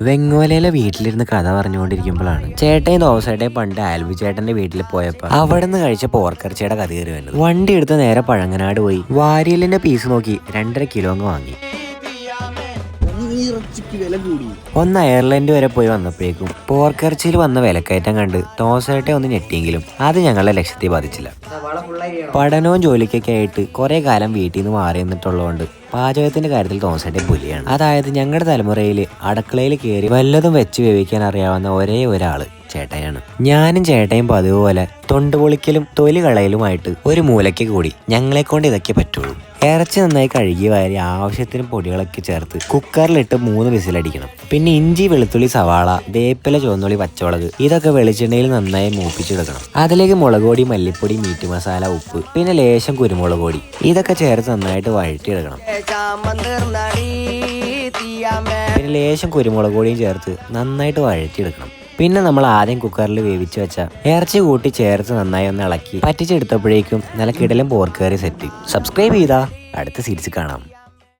വെങ്ങോലയിലെ വീട്ടിലിരുന്ന് കഥ പറഞ്ഞുകൊണ്ടിരിക്കുമ്പോഴാണ് ചേട്ടയും ദോസേട്ടയും പണ്ട് ആൽവി ചേട്ടന്റെ വീട്ടിൽ പോയപ്പോ അവിടെ നിന്ന് കഴിച്ച പോർക്കർച്ചയുടെ കഥ കയറി വരുന്നത്. വണ്ടി എടുത്ത് നേരെ പഴങ്ങനാട് പോയി. വാരിയലിന്റെ പീസ് നോക്കി രണ്ടര കിലോ അങ്ങ് വാങ്ങി. വില കൂടി. ഒന്ന് അയർലൻഡ് വരെ പോയി വന്നപ്പോഴേക്കും പോർക്കർച്ചിയിൽ വന്ന വിലക്കയറ്റം കണ്ട് തോസേട്ടെ ഒന്ന് ഞെട്ടിയെങ്കിലും അത് ഞങ്ങളുടെ ലക്ഷ്യത്തെ ബാധിച്ചില്ല. പഠനവും ജോലിക്കൊക്കെ ആയിട്ട് കുറെ കാലം വീട്ടിൽ നിന്ന് മാറി നിന്നിട്ടുള്ളതുകൊണ്ട് പാചകത്തിന്റെ കാര്യത്തിൽ തോമസേട്ടെ പുലിയാണ് അതായത് ഞങ്ങളുടെ തലമുറയിൽ അടുക്കളയിൽ കയറി വല്ലതും വെച്ച് വേവിക്കാൻ അറിയാവുന്ന ഒരേ ഒരാൾ ചേട്ടയാണ് ഞാനും ചേട്ടയും പതിവ് പോലെ തൊണ്ടുപൊളിക്കലും തൊലി കളയലുമായിട്ട് ഒരു മൂലയ്ക്ക് കൂടി ഞങ്ങളെ കൊണ്ട് ഇതൊക്കെ പറ്റുള്ളൂ. ഇറച്ചി നന്നായി കഴുകി വാരി ആവശ്യത്തിന് പൊടികളൊക്കെ ചേർത്ത് കുക്കറിലിട്ട് മൂന്ന് വിസിലടിക്കണം. പിന്നെ ഇഞ്ചി വെളുത്തുള്ളി സവാള വേപ്പില ചുവന്നുള്ളി പച്ചമുളക് ഇതൊക്കെ വെളിച്ചെണ്ണയിൽ നന്നായി മൂപ്പിച്ചെടുക്കണം. അതിലേക്ക് മുളക് പൊടി മല്ലിപ്പൊടി മീറ്റ് മസാല ഉപ്പ് പിന്നെ ലേശം കുരുമുളക് പൊടി ഇതൊക്കെ ചേർത്ത് നന്നായിട്ട് വഴറ്റിയെടുക്കണം. പിന്നെ ലേശം കുരുമുളക് പൊടിയും ചേർത്ത് നന്നായിട്ട് വഴറ്റിയെടുക്കണം. പിന്നെ നമ്മൾ ആദ്യം കുക്കറിൽ വേവിച്ച് വെച്ച ഇറച്ചി കൂട്ടി ചേർത്ത് നന്നായി ഒന്ന് ഇളക്കി. പറ്റിച്ചെടുത്തപ്പോഴേക്കും നല്ല കിടലും പോർക്കറി സെറ്റ് സബ്സ്ക്രൈബ് ചെയ്താ. അടുത്ത സീരീസ് കാണാം.